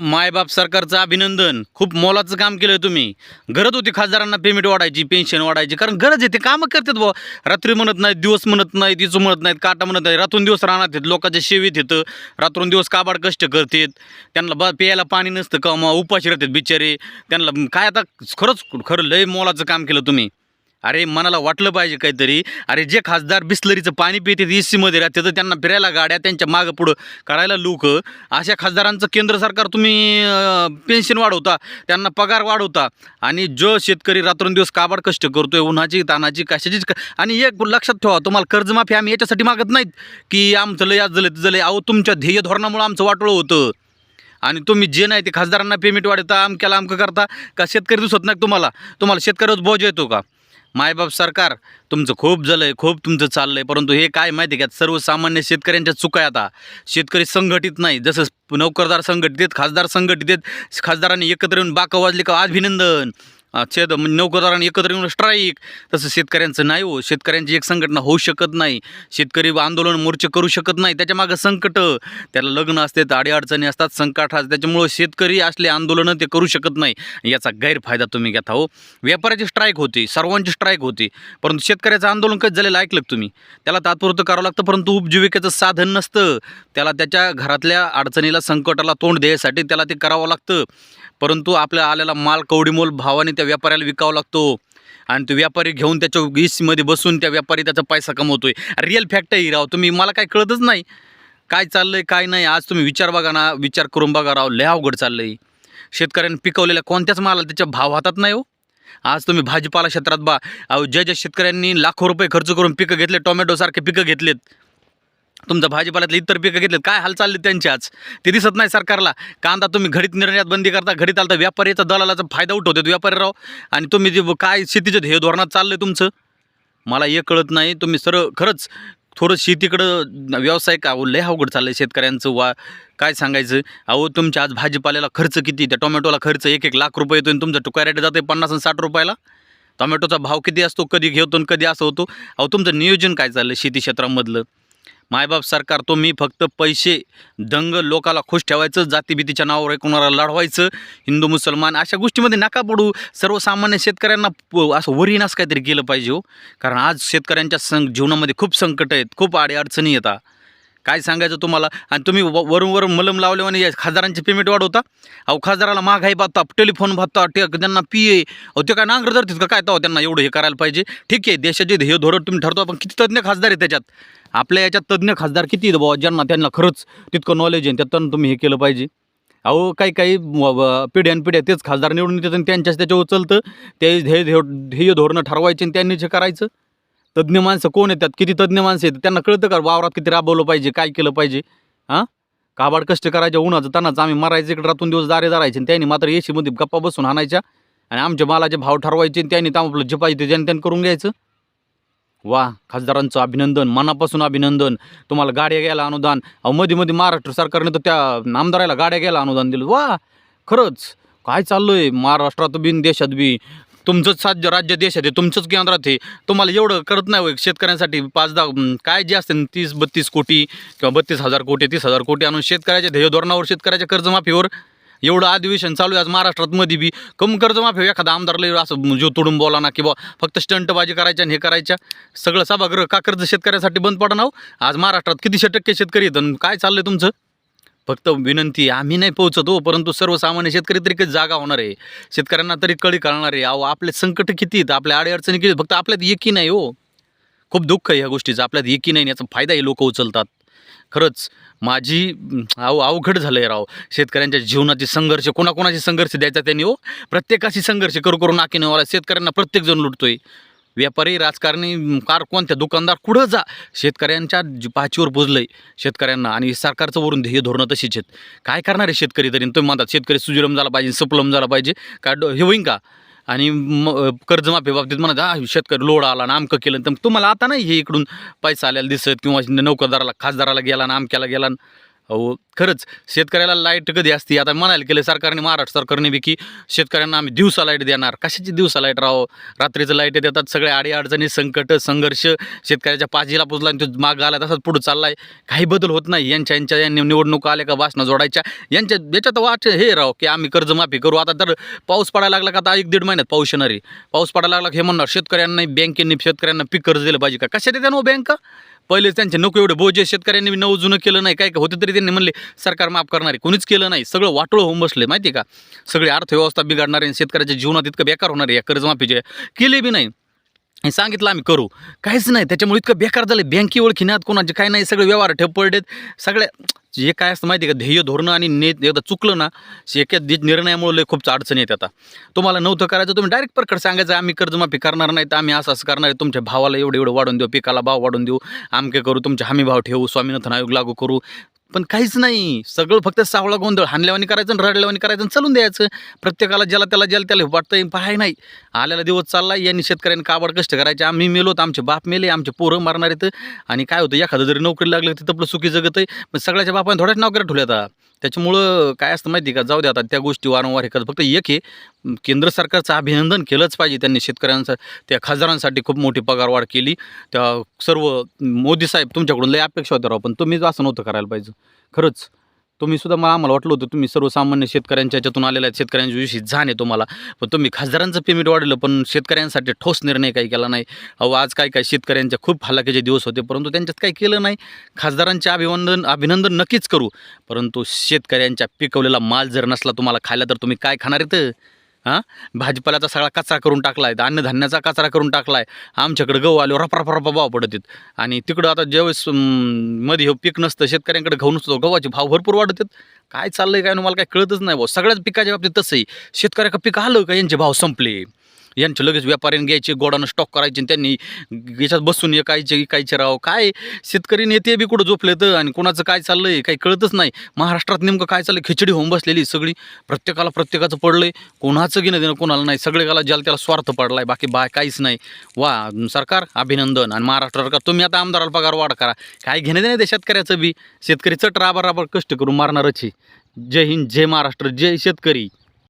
मायबाप सरकारचं अभिनंदन. खूप मोलाचं काम केलं तुम्ही. गरज होती खासदारांना पेमेंट वाढायची पेन्शन वाढायची. कारण गरज आहे ते कामं करतात बुवा. रात्री म्हणत नाहीत दिवस म्हणत नाहीत इचू म्हणत नाहीत काटा म्हणत नाही रातून दिवस राहणार आहेत लोकांच्या शेवीत येतं रात्रून दिवस काबाड कष्ट करतात. त्यांना ब प्यायला पाणी नसतं का मग उपाशी राहतात बिचारे. त्यांना काय आता खरंच खरं लय मोलाचं काम केलं तुम्ही. अरे मनाला वाटलं पाहिजे काहीतरी. अरे जे खासदार बिस्लरीचं पाणी पिते ए सीमध्ये राहते तर त्यांना फिरायला गाड्या त्यांच्या मागं पुढं करायला लोक. अशा खासदारांचं केंद्र सरकार तुम्ही पेन्शन वाढवता त्यांना पगार वाढवता. आणि जो शेतकरी रात्रंदिवस काबाड कष्ट करतोय उन्हाची तानाची कशाचीच आणि एक लक्षात ठेवा तुम्हाला कर्जमाफी आम्ही याच्यासाठी मागत नाहीत की आमचं लय आज झालं झालं अहो तुमच्या ध्येय धोरणामुळे आमचं वाटोळं होतं. आणि तुम्ही जे नाही ते खासदारांना पेमेंट वाढवता अमक्याला अमकं करता का शेतकरी दिसत नाही तुम्हाला? तुम्हाला शेतकऱ्यावर बोज येतो का? मायबाप सरकार तुमचं खूप झालं आहे खूप तुमचं चाललं आहे परंतु हे काय माहिती आहे का सर्वसामान्य शेतकऱ्यांच्या चुका आहे आता. शेतकरी संघटित नाही जसं नोकरदार संघटित आहेत खासदार संघटित आहेत खासदारांनी एकत्र येऊन बाका वाजली का अभिनंदन. छेद म्हणजे नोकरदारांनी एकत्र येऊन स्ट्राईक तसं शेतकऱ्यांचं नाही हो. शेतकऱ्यांची एक संघटना होऊ शकत नाही. शेतकरी आंदोलन मोर्चे करू शकत नाही. त्याच्या मागं संकट. त्याला लग्न असते अडीअडचणी असतात संकट असतात त्याच्यामुळं शेतकरी असले आंदोलनं ते करू शकत नाही. याचा गैरफायदा तुम्ही घेता हो. व्यापाऱ्याची स्ट्राईक होती सर्वांची स्ट्राईक होती. परंतु शेतकऱ्याचं आंदोलन कधी झालेलं ऐकलं तुम्ही? त्याला तात्पुरतं करावं लागतं परंतु उपजीविकेचं साधन नसतं. त्याला त्याच्या घरातल्या अडचणीला संकटाला तोंड द्यायसाठी त्याला ते करावं लागतं. परंतु आपल्या आलेला माल कवडीमोल भावाने त्या व्यापाऱ्याला विकावा लागतो. आणि तो व्यापारी घेऊन त्याच्या वीसमध्ये बसून त्या व्यापारी त्याचा पैसा कमवतोय. रिअल फॅक्ट आहे राव. तुम्ही मला काय कळतच नाही. काय चाललंय काय नाही. आज तुम्ही विचार बघा ना. विचार करून बघा राव. लय अवघड चाललंय. शेतकऱ्यांनी पिकवलेल्या कोणत्याच माला त्याच्या भाव हातात नाही हो. आज तुम्ही भाजीपाला क्षेत्रात बा. ज्या ज्या शेतकऱ्यांनी लाखो रुपये खर्च करून पिकं घेतले टोमॅटोसारखे पिकं घेतलेत. तुमचं भाजीपाल्यातले इतर पिकं घेतलेत काय हाल चालले त्यांचे आज? ते दिसत नाही सरकारला. कांदा तुम्ही घडीत निर्णयात बंदी करता घडीत आलता व्यापारीचा दलालाचा फायदा उठवतो व्यापारी राव आणि तुम्ही जे काय शेतीचं ध्येय धोरणात चाललं आहे तुमचं? मला हे कळत नाही. तुम्ही सरळ खरंच थोडं शेतीकडं व्यवसाय का अहो लय अवघड चाललं आहे शेतकऱ्यांचं वा काय सांगायचं? अहो तुमच्या आज भाजीपाल्याला खर्च किती? त्या टोमॅटोला खर्च एक एक लाख रुपये येतो आणि तुमचं टुका रेट जाते पन्नास आणि साठ रुपयाला? टोमॅटोचा भाव किती असतो? कधी घेतो आणि कधी असं होतो? अहो तुमचं नियोजन काय चाललं शेती क्षेत्रामधलं? मायबाप सरकार तो मी फक्त पैसे दंग लोकाला खुश ठेवायचं जातीभीतीच्या नावावर कोणाला लढवायचं हिंदू मुसलमान अशा गोष्टीमध्ये नका पडू. सर्वसामान्य शेतकऱ्यांना प- असं वरीनास काहीतरी केलं पाहिजे हो. कारण आज शेतकऱ्यांच्या सं जीवनामध्ये खूप संकट आहेत खूप आडे अडचणी येतात. काय सांगायचं तुम्हाला? आणि तुम्ही व- वरून वरून मलम लावल्याने या खासदारांची पेमेंट वाढवता? अहो खासदाराला महागाई भागता टेलिफोन भागता ते त्यांना पी ए अहो ते काय नांगर धरतील का काय? तो त्यांना एवढं हे करायला पाहिजे. ठीक आहे देशाचे ध्येय धोरण तुम्ही ठरतो पण किती तज्ज्ञ खासदार आहे त्याच्यात? आपल्या याच्यात तज्ज्ञ खासदार किती आहेत बाबा ज्यांना त्यांना खरंच तितकं नॉलेज आहे त्यातून तुम्ही हे केलं पाहिजे. अहो काही काही व- व- पिढ्यान पिढ्या तेच खासदार निवडून येतात आणि त्यांच्याच त्याच्यावर चलतं ते ध्येय ध्येय ध्येय धोरणं ठरवायचे आणि त्यांनी जे करायचं. तज्ज्ञ माणसं कोण येतात? किती तज्ज्ञ माणसं आहेत त्यांना कळतं का वावरात किती राबवलं पाहिजे काय केलं पाहिजे? हां? काबाड कष्ट करायचे उन्हाचं त्यांनाच आम्ही मरायचं इकडे रातून दिवस दारे दारायचे आणि त्यांनी मात्र एशीमध्ये गप्पा बसून आणायच्या आणि आमच्या मालाचे भाव ठरवायचे आणि त्यांनी त्या आपलं जे पाहिजे ते ज्याने त्यानं करून घ्यायचं. वा खासदारांचं अभिनंदन मनापासून अभिनंदन. तुम्हाला गाड्या घ्यायला अनुदान. अहो मध्ये मध्ये महाराष्ट्र सरकारने तर त्या आमदाराला गाड्या घ्यायला अनुदान दिलं. वा खरंच. काय चाललं आहे महाराष्ट्रात बिन देशात बी तुमचंच साध्य राज्य देशात आहे तुमचंच केंद्रात आहे तुम्हाला एवढं करत नाही होय शेतकऱ्यांसाठी. पाच दहा काय जे असते तीस बत्तीस कोटी किंवा बत्तीस हजार कोटी तीस हजार कोटी आणून शेतकऱ्याच्या ध्येय धोरणावर शेतकऱ्याच्या कर्जमाफीवर एवढं अधिवेशन चालू आहे आज महाराष्ट्रात मध्ये बी. कम कर्जमाफी एखादा आमदारला असं म्हणजे जीव तोडून बोला ना किंवा फक्त स्टंटबाजी करायच्या आणि हे करायच्या. सगळं सभागृह का कर्ज शेतकऱ्यासाठी बंद पडणार हो? आज महाराष्ट्रात कितीशे टक्के शेतकरी आहेत काय काय आहे तुमचं? फक्त विनंती आम्ही नाही पोहोचत हो परंतु सर्वसामान्य शेतकरी तरी कधी जागा होणार आहे. शेतकऱ्यांना तरी कळी कळणार आहे. अहो आपले संकट किती आहेत? आपल्या अडीअडचणी किती आहेत? फक्त आपल्यात एकी नाही हो. खूप दुःख आहे ह्या गोष्टीचं. आपल्यात एकी नाही याचा फायदा हे लोक उचलतात. खरंच माझी अव अहो अवघड झालं आहे राव. शेतकऱ्यांच्या जीवनाचे संघर्ष कोणाकोणाचे संघर्ष द्यायचा त्यांनी हो. प्रत्येकाशी संघर्ष करू करू नाकीनेवाला शेतकऱ्यांना प्रत्येकजण लुटतोय. व्यापारी राजकारणी कार कोणत्या दुकानदार कुठं जा शेतकऱ्यांच्या पाचीवर बुजलंय शेतकऱ्यांना आणि सरकारचं वरून ध्येय धोरणं तशीच आहेत. काय करणार आहे शेतकरी तरी? तुम्ही म्हणतात शेतकरी सुजलम झाला पाहिजे सप्लम झाला पाहिजे का हे होईन का? आणि म कर्जमाफी बाबतीत म्हणत हा शेतकरी लोड आला ना आमकं केलं. तर तुम्हाला आता नाही हे इकडून पैसा आलेला दिसत किंवा नौकरदाराला खासदाराला गेला ना आमक्याला गेला. ना अहो खरंच शेतकऱ्याला लाइट कधी असते? आता म्हणायला केलं सरकारने महाराष्ट्र सरकारने बी की शेतकऱ्यांना आम्ही दिवसा लाइट देणार. कशाची दिवसा लाइट राहो? रात्रीचं लाइट देतात सगळ्या आडी अडचणी संकट संघर्ष शेतकऱ्याच्या पाजीला पुजला आणि तो माग आला तसाच पुढे चाललाय. काही बदल होत नाही. यांच्या यांच्या यांनी निवडणुका आल्या का वासना जोडायच्या? यांच्या याच्यात वाट हे राव की आम्ही कर्जमाफी करू. आता तर पाऊस पडायला लागला का? आता एक दीड महिन्यात पाऊस येणार आहे. पाऊस पडायला लागला की हे म्हणणार शेतकऱ्यांना बँकेने शेतकऱ्यांना पीक कर्ज दिलं पाहिजे का? कशा देत्या नो हो बँका? पहिले त्यांचे नको एवढे बोजे शेतकऱ्यांनी नऊ जुनं केलं नाही काय काय होतं तरी त्यांनी म्हणले सरकार माफ करणारे कोणीच केलं नाही. सगळं वाटोळं होऊन बसले माहिती आहे का? सगळी अर्थव्यवस्था बिघडणारे आहे आणि शेतकऱ्याच्या जीवनात इतकं बेकार होणार आहे या कर्जमाफीचे. केले बी नाही. सांगितलं आम्ही करू. काहीच नाही त्याच्यामुळे इतकं बेकार झालं बँकी ओळखीनात कोणाचे काय नाही सगळे व्यवहार ठेप पडलेत सगळ्या जे काय असतं माहिती आहे का ध्येय धोरणं आणि नेत एकदा चुकलं ना एका निर्णयामुळे लय खूप अडचणी येत आता. तुम्हाला नव्हतं करायचं तुम्ही डायरेक्ट प्रकट सांगायचं आम्ही कर्जमाफी करणार नाही तर आम्ही असं असं करणार आहे. तुमच्या भावाला एवढं एवढं वाढून देऊ पिकाला भाव वाढून देऊ. आमके करू तुमचे हमी भाव ठेवू स्वामीनाथन आयोग लागू करू. पण काहीच नाही. सगळं फक्त सावळा गोंधळ. हाणल्यावानी करायचं आणि रडल्यावानी करायचं आणि चालून द्यायचं. प्रत्येकाला ज्याला त्याला ज्याला त्याला वाटतं पाहाय नाही. आलेला दिवस चालला यांनी शेतकऱ्यांनी काबड कष्ट करायचे. आम्ही मेलोत आमचे बाप मेले आमचे पोरं मारणार आहेत आणि काय होतं एखादं जरी नोकरी लागली तिथं आपलं सुखी जगत आहे पण सगळ्याच्या बापाने थोड्याच नोकऱ्या ठेवल्या आता त्याच्यामुळं काय असतं माहिती आहे का? जाऊ दे आता त्या गोष्टी वारंवार हे फक्त एक हे केंद्र सरकारचं अभिनंदन केलंच पाहिजे त्यांनी शेतकऱ्यांचा. त्या खासदारांसाठी खूप मोठी पगारवाढ केली. त्या सर्व मोदी साहेब तुमच्याकडून लय अपेक्षा होत्या राव पण तुम्हीच असं नव्हतं करायला पाहिजे. खरंच. तुम्ही सुद्धा मला आम्हाला वाटलं होतं तुम्ही सर्वसामान्य शेतकऱ्यांच्या याच्यातून आलेल्या आहेत शेतकऱ्यांच्या विषयी जाण आहे तुम्हाला. पण तुम्ही खासदारांचं पेमेंट वाढलं पण शेतकऱ्यांसाठी ठोस निर्णय काही केला नाही. अहो आज काय काय शेतकऱ्यांच्या खूप हलाखीचे दिवस होते परंतु त्यांच्यात काही केलं नाही. खासदारांचे अभिवंदन अभिनंदन नक्कीच करू. परंतु शेतकऱ्यांच्या पिकवलेला माल जर नसला तुम्हाला खायला तर तुम्ही काय खाणार आहेत हां? भाजीपाल्याचा सगळा कचरा करून टाकला आहे अन्नधान्याचा कचरा करून टाकला आहे आमच्याकडे गहू आले रपा रपा भाव पडत आहेत. आणि तिकडं आता ज्यावेळेस मध्ये हे पीक नसतं शेतकऱ्यांकडे गहू नसतो गव्हाचे भाव भरपूर वाढत आहेत. काय चाललंय काय मला काय कळतच नाही भाऊ. सगळ्याच पिकाच्या बाबतीत तसंही. शेतकऱ्याका पीक आलं का यांचे भाव संपले. यांचे लगेच व्यापाऱ्यांनी घ्यायचे गोडानं स्टॉक करायचे आणि त्यांनी याच्यात बसून एकायचे इकायचे राव काय शेतकरी नेते बी कुठं झोपलेत आणि कोणाचं काय चाललंय काही कळतच नाही. महाराष्ट्रात नेमकं काय चाललं खिचडी होऊन बसलेली सगळी. प्रत्येकाला प्रत्येकाचं पडलंय. कोणाचं घेणं देणं कोणाला नाही. सगळेकाला ज्याला त्याला स्वार्थ पडलाय. बाकी बाय काहीच नाही. वा सरकार अभिनंदन. आणि महाराष्ट्र सरकार तुम्ही आता आमदाराला पगार वाढ करा. काय घेणं देणं ते शेतकऱ्याचं बी? शेतकरी चट राबर राबर कष्ट करून मारणारच आहे. जय हिंद जय महाराष्ट्र जय शेतकरी.